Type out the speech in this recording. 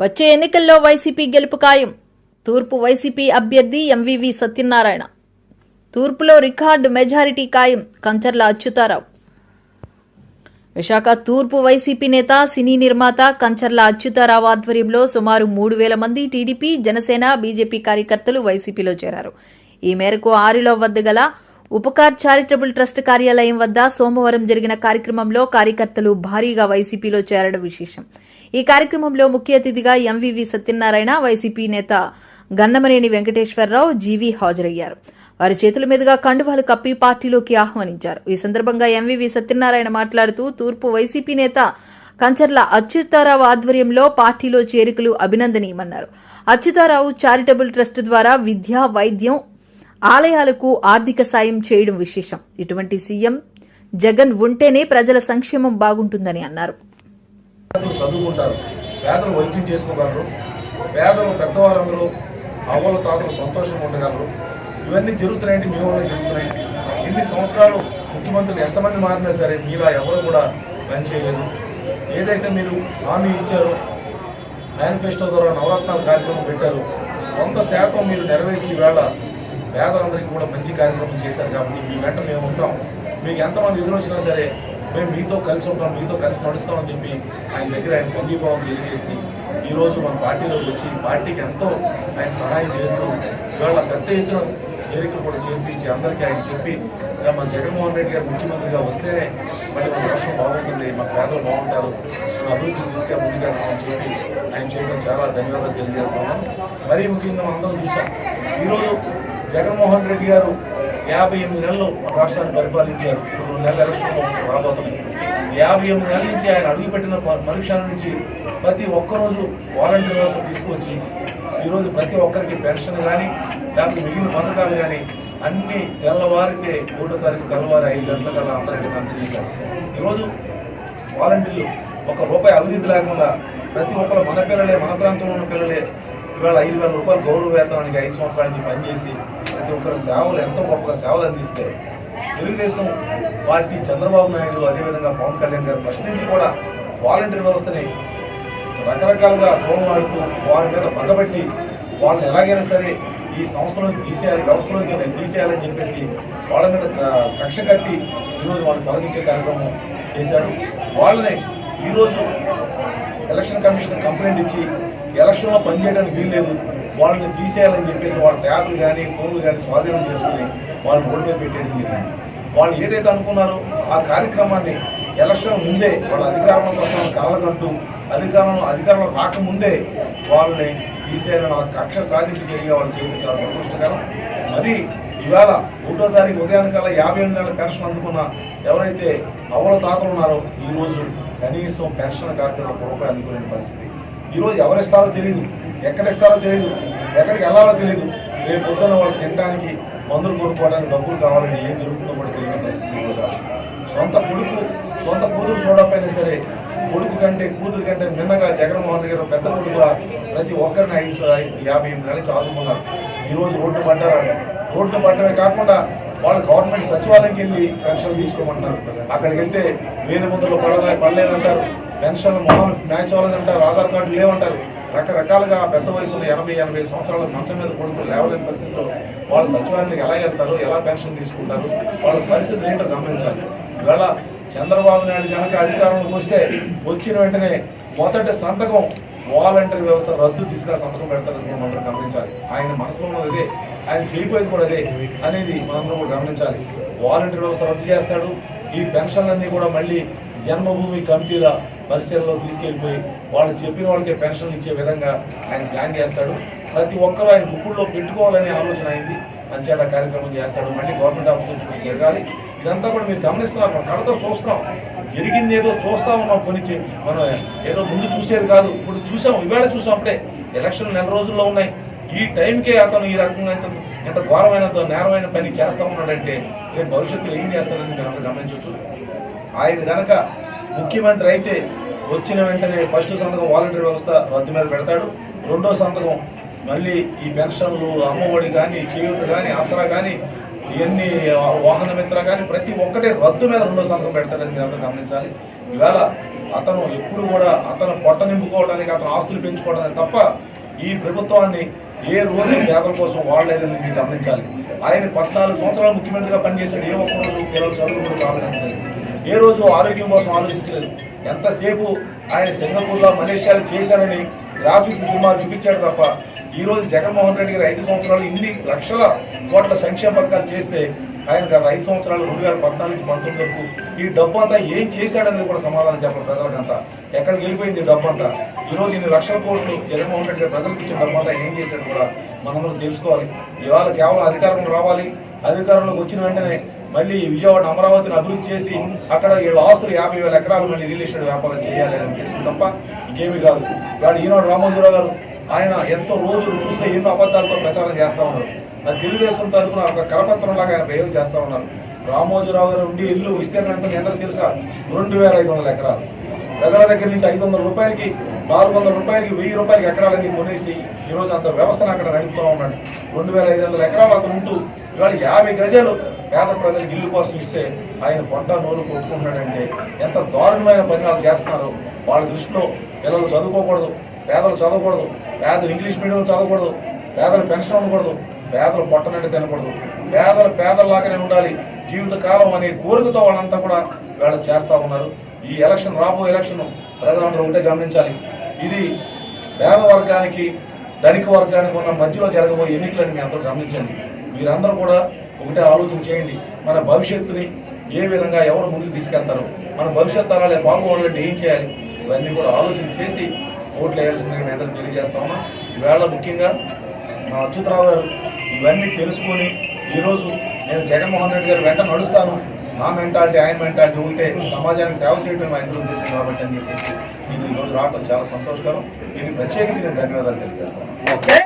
వచ్చే ఎన్నికల్లో వైసీపీ గెలుపు ఖాయం. తూర్పు వైసీపీ అభ్యర్థి ఎంవివి సత్యనారాయణ. తూర్పులో రికార్డు మెజారిటీ ఖాయం. కంచర్ల అచ్యుతారావు. విశాఖ తూర్పు వైసీపీ నేత సినీ నిర్మాత కంచర్ల అచ్యుతారావు ఆధ్వర్యంలో సుమారు మూడు వేల మంది టీడీపీ జనసేన బీజేపీ కార్యకర్తలు వైసీపీలో చేరారు. ఈ మేరకు ఆరిలో వద్ద గల ఉపకార్ చారిటబుల్ ట్రస్ట్ కార్యాలయం వద్ద సోమవారం జరిగిన కార్యక్రమంలో కార్యకర్తలు భారీగా వైసీపీలో చేరడం విశేషం. ఈ కార్యక్రమంలో ముఖ్య అతిథిగా ఎంవివి సత్యనారాయణ వైసీపీ నేత గన్నమనేని వెంకటేశ్వరరావు జీవీ హాజరయ్యారు. వారి చేతుల మీదుగా కండువాలు కప్పి పార్టీలోకి ఆహ్వానించారు. ఈ సందర్భంగా ఎంవివి సత్యనారాయణ మాట్లాడుతూ తూర్పు వైసీపీ నేత కంచర్ల అచ్యుతారావు ఆధ్వర్యంలో పార్టీలో చేరికలు అభినందనీయమన్నారు. అచ్యుతారావు చారిటబుల్ ట్రస్ట్ ద్వారా విద్య వైద్యం ఆలయాలకు ఆర్థిక సాయం చేయడం విశేషం. ఇటువంటి సీఎం జగన్ ఉంటేనే ప్రజల సంక్షేమం బాగుంటుందని అన్నారు. చదువుకుంటారు. పేదలు వైద్యం చేసుకోగలరు. పేదలు పెద్దవారందరూ అవ్వలు తాతలు సంతోషంగా ఉండగలరు. ఇవన్నీ జరుగుతున్నాయంటే మీ వల్ల జరుగుతున్నాయి. ఇన్ని సంవత్సరాలు ముఖ్యమంత్రులు ఎంతమంది మారినా సరే మీలా ఎవరు కూడా పని చేయలేదు. ఏదైతే మీరు హామీ ఇచ్చారో మేనిఫెస్టో ద్వారా నవరత్నాల కార్యక్రమం పెట్టారు వంద శాతం మీరు నెరవేర్చి వేళ పేదలందరికీ కూడా మంచి కార్యక్రమం చేశారు కాబట్టి మీ వెంట మేము ఉంటాం. మీకు ఎంతమంది ఎదురొచ్చినా సరే మేము మీతో కలిసి ఉంటాం మీతో కలిసి నడుస్తామని చెప్పి ఆయన దగ్గర ఆయన సంఘీభావం తెలియజేసి ఈరోజు మన పార్టీలోకి వచ్చి పార్టీకి ఎంతో ఆయన సహాయం చేస్తూ ఇవాళ పెద్ద ఎత్తున చేరికలు కూడా చేర్పించి అందరికీ ఆయన చెప్పి మన జగన్మోహన్ రెడ్డి గారు ముఖ్యమంత్రిగా వస్తేనే మరి మన రాష్ట్రం బాగుంటుంది మన పేదలు బాగుంటారు అభివృద్ధి తీసుకే ముందుకెళ్తామని చెప్పి ఆయన చేయడం చాలా ధన్యవాదాలు తెలియజేస్తున్నాం మరీ ముఖ్యంగా మనందరం చూసాం. ఈరోజు జగన్మోహన్ రెడ్డి గారు యాభై ఎనిమిది నెలలు రాష్ట్రాన్ని పరిపాలించారు. రెండు నెలల ఎలక్షన్లో రాబోతున్నాయి. యాభై ఎనిమిది నెలల నుంచి ఆయన అడుగుపెట్టిన మనుషుల నుంచి ప్రతి ఒక్కరోజు వాలంటీర్ వ్యవస్థ తీసుకొచ్చి ఈరోజు ప్రతి ఒక్కరికి పెన్షన్ కానీ లేకపోతే మిగిలిన పథకాలు కానీ అన్ని తెల్లవారితే మూడో తారీఖు తెల్లవారి ఐదు గంటల కల్లా అందరికీ అందజేశారు. ఈరోజు వాలంటీర్లు ఒక రూపాయి అవినీతి లేకుండా ప్రతి ఒక్కరు మన పిల్లలే మన ప్రాంతంలో ఉన్న పిల్లలే ఇవాళ ఐదు వేల రూపాయలు గౌరవ వేతనానికి ఐదు సంవత్సరానికి పనిచేసి ప్రతి ఒక్కరు సేవలు ఎంతో గొప్పగా సేవలు అందిస్తే తెలుగుదేశం పార్టీ చంద్రబాబు నాయుడు అదేవిధంగా పవన్ కళ్యాణ్ గారు ఫస్ట్ నుంచి కూడా వాలంటీర్ వ్యవస్థని రకరకాలుగా తోలనాడుతూ వారి మీద పగబట్టి వాళ్ళని ఎలాగైనా సరే ఈ సంస్థలో తీసేయాలి వ్యవస్థలో తీసేయాలని చెప్పేసి వాళ్ళ మీద కక్ష కట్టి ఈరోజు వాళ్ళు తొలగించే కార్యక్రమం చేశారు. వాళ్ళని ఈరోజు ఎలక్షన్ కమిషన్ కంప్లైంట్ ఇచ్చి ఎలక్షన్లో పనిచేయడానికి వీల్లేదు. వాళ్ళని తీసేయాలని చెప్పేసి వాళ్ళ ట్యాబ్లు కానీ ఫోన్లు కానీ స్వాధీనం చేసుకుని వాళ్ళని ఓడి మీద పెట్టేయడం జరిగింది. వాళ్ళు ఏదైతే అనుకున్నారో ఆ కార్యక్రమాన్ని ఎలక్షన్ ముందే వాళ్ళ అధికారంలో కోసం కలగంటూ అధికారంలో అధికారంలో రాకముందే వాళ్ళని తీసేయాలని ఆ కక్ష సాధింపు చర్యగా వాళ్ళు చేయడం చాలా దురదృష్టకరం. మరి ఇవాళ ఒకటో తారీఖు ఉదయానికల్లా యాభై ఎనిమిది నెలల పెన్షన్ అందుకున్న ఎవరైతే అవల తాతలు ఉన్నారో ఈరోజు కనీసం పెన్షన్ కార్యక్రమం ఒక రూపాయి అందుకునే పరిస్థితి. ఈరోజు ఎవరు ఇస్తారో తెలియదు ఎక్కడ ఇస్తారో తెలియదు ఎక్కడికి వెళ్ళాలో తెలియదు రేపు పొద్దున్న వాళ్ళు తినడానికి మందులు కొనుక్కోవడానికి డబ్బులు కావాలని ఏం జరుగుతుందో కూడా తెలియని పరిస్థితి సొంత కొడుకు సొంత కూతురు చూడకపోయినా సరే కొడుకు కంటే కూతురు కంటే మిన్నగా జగన్మోహన్ రెడ్డి పెద్ద కొడుకుగా ప్రతి ఒక్కరిని ఐదు యాభై ఎనిమిది నెలలు చదువుకున్నారు ఈరోజు రోడ్డు పడ్డారు రోడ్డు పడ్డమే కాకుండా వాళ్ళు గవర్నమెంట్ సచివాలయంకి వెళ్ళి పెన్షన్ తీసుకోమంటున్నారు అక్కడికి వెళ్తే వేరే ముద్రలు పడదా పడలేదంటారు. పెన్షన్ మొహం మ్యాచ్ అవ్వలేదంటారు ఆధార్ కార్డు లేవంటారు. రకరకాలుగా పెద్ద వయసులో ఎనభై ఎనభై సంవత్సరాల మంచం మీద కొడుకులు లేవలేని పరిస్థితిలో వాళ్ళ సచివాలయానికి ఎలా వెళ్తారు ఎలా పెన్షన్ తీసుకుంటారు వాళ్ళ పరిస్థితి ఏంటో గమనించాలి. ఇవాళ చంద్రబాబు నాయుడు కనుక అధికారంలోకి వస్తే వచ్చిన వెంటనే మొదటి సంతకం వాలంటరీ వ్యవస్థ రద్దు దిశగా సంతకం పెడతారని కూడా మనం గమనించాలి. ఆయన మనసులో ఉన్నది అదే ఆయన చేయబోయేది కూడా అదే అనేది మనందరం కూడా గమనించాలి. వాలంటరీ వ్యవస్థ రద్దు చేస్తాడు ఈ పెన్షన్లన్నీ కూడా మళ్ళీ జన్మభూమి కమిటీల పరిశీలనలో తీసుకెళ్ళిపోయి వాళ్ళు చెప్పిన వాళ్ళకి పెన్షన్లు ఇచ్చే విధంగా ఆయన ప్లాన్ చేస్తాడు. ప్రతి ఒక్కరూ ఆయన గుప్పుల్లో పెట్టుకోవాలనే ఆలోచన అయింది. అంచేత కార్యక్రమం చేస్తాడు. మళ్ళీ గవర్నమెంట్ ఆఫీస్ నుంచి జరగాలి. ఇదంతా కూడా మీరు గమనిస్తున్నారు. మనం కడతో చూస్తున్నాం. జరిగింది ఏదో చూస్తా ఉన్నాం కొనిచ్చి మనం ఏదో ముందు చూసేది కాదు. ఇప్పుడు చూసాం. ఇవాళ చూసాం అంటే ఎలక్షన్ నెల రోజుల్లో ఉన్నాయి. ఈ టైంకే అతను ఈ రకంగా ఇంత ఎంత ఘోరమైన నేరమైన పని చేస్తా ఉన్నాడంటే రేపు భవిష్యత్తులో ఏం చేస్తాడని మీరు అందరూ గమనించవచ్చు. ఆయన కనుక ముఖ్యమంత్రి అయితే వచ్చిన వెంటనే ఫస్ట్ సంతకం వాలంటీర్ వ్యవస్థ రద్దు మీద పెడతాడు. రెండో సంతకం మళ్ళీ ఈ పెన్షన్లు అమ్మఒడి కానీ చేయూత కానీ ఆసరా కానీ ఇవన్నీ వాహన మిత్ర కానీ ప్రతి ఒక్కటే రద్దు మీద రెండో సంతకం పెడతాడని మీరు అందరూ గమనించాలి. ఇవాళ అతను ఎప్పుడు కూడా అతను పొట్ట నింపుకోవడానికి అతను ఆస్తులు పెంచుకోవడానికి తప్ప ఈ ప్రభుత్వాన్ని ఏ రోజు పేదల కోసం వాడలేదని మీరు గమనించాలి. ఆయన పద్నాలుగు సంవత్సరాలు ముఖ్యమంత్రిగా పనిచేశాడు. ఏ ఒక్క రోజు పిల్లలు చదువు గురించి ఆలోచించలేదు ఏ రోజు ఆరోగ్యం కోసం ఆలోచించలేదు. ఎంతసేపు ఆయన సింగపూర్లో మలేషియాలో చేశారని గ్రాఫిక్స్ సినిమా చూపించాడు తప్ప ఈరోజు జగన్మోహన్ రెడ్డి గారు ఐదు సంవత్సరాలు ఇన్ని లక్షల కోట్ల సంక్షేమ పథకాలు చేస్తే ఆయన గత ఐదు సంవత్సరాలు రెండు వేల పద్నాలుగు పంతొమ్మిది వరకు ఈ డబ్బు అంతా ఏం చేశాడనేది కూడా సమాధానం చెప్పాలి ప్రజలకంతా. ఎక్కడికి వెళ్ళిపోయింది ఈ డబ్బు అంతా ఈ రోజు ఇన్ని లక్షల కోట్లు జగన్మోహన్ రెడ్డి గారు ప్రజలకు ఇచ్చిన డబ్బు అంతా ఏం చేశాడు కూడా మనందరం తెలుసుకోవాలి. ఇవాళ కేవలం అధికారంలో రావాలి. అధికారంలోకి వచ్చిన వెంటనే మళ్ళీ విజయవాడ అమరావతిని అభివృద్ధి చేసి అక్కడ ఏడు ఆస్తులు యాభై వేల ఎకరాలు మళ్ళీ రియల్ ఎస్టేట్ వ్యాపారం చేయాలి అనిపిస్తుంది తప్ప ఇంకేమీ కాదు. కానీ ఈనాడు రామోజీరావు గారు ఆయన ఎంతో రోజులు చూస్తే ఎన్నో అబద్ధాలతో ప్రచారం చేస్తూ ఉన్నారు. అది తెలుగుదేశం తరఫున ఒక కరపత్రంలాగా ఆయన ప్రయోగం చేస్తూ ఉన్నారు. రామోజీరావు గారు ఉండి ఇల్లు విస్తీర్ణం ఎంత తెలుసా? రెండు వేల ఐదు వందల ఎకరాలు. ప్రజల దగ్గర నుంచి ఐదు వందల రూపాయలకి నాలుగు వందల రూపాయలకి వెయ్యి రూపాయలకి ఎకరాలన్నీ కొనేసి ఈరోజు అంత వ్యవస్థను అక్కడ నడుపుతూ ఉన్నాడు. రెండు వేల ఐదు వందల ఎకరాలు అతను ఉంటూ ఇవాళ యాభై గజాలు పేద ప్రజలకు ఇల్లు కోసం ఇస్తే ఆయన పొట్ట నోరు కొట్టుకుంటున్నాడంటే ఎంత దారుణమైన పరిణామాలు చేస్తున్నారు. వాళ్ళ దృష్టిలో పిల్లలు చదువుకోకూడదు పేదలు చదవకూడదు పేదలు ఇంగ్లీష్ మీడియం చదవకూడదు పేదలు పెన్షన్ ఉండకూడదు పేదలు పొట్టనండి తినకూడదు. పేదలు పేదల్లాగానే ఉండాలి. జీవితకాలం అనే కోరికతో వాళ్ళంతా కూడా వీళ్ళు చేస్తూ ఉన్నారు. ఈ ఎలక్షన్ రాబో ఎలక్షన్ ప్రజలందరూ ఒకటే గమనించాలి. ఇది పేద వర్గానికి ధనిక వర్గానికి ఉన్న మధ్యలో జరగబోయే ఎన్నికలని మీ అందరూ గమనించండి. మీరందరూ కూడా ఒకటే ఆలోచన చేయండి. మన భవిష్యత్తుని ఏ విధంగా ఎవరు ముందుకు తీసుకెళ్తారు మన భవిష్యత్ తరాలే బాగుపడాలంటే ఏం చేయాలి? ఇవన్నీ కూడా ఆలోచన చేసి ఓట్లు వేయాల్సిందిగా నేను అందరూ తెలియజేస్తా ఉన్నా. ఈవేళ ముఖ్యంగా మా అచ్యుతరావు గారు ఇవన్నీ తెలుసుకొని ఈరోజు నేను జగన్మోహన్ రెడ్డి గారు వెంట నడుస్తాను. నా మెంటాలిటీ ఆయన మెంటాలిటీ ఉంటే సమాజానికి సేవ చేయడం మా ఇద్దరు ఉద్దేశం కాబట్టి అని చెప్పేసి నేను ఈరోజు రావడం చాలా సంతోషకరం. దీనికి ప్రత్యేకించి నేను ధన్యవాదాలు తెలియజేస్తాను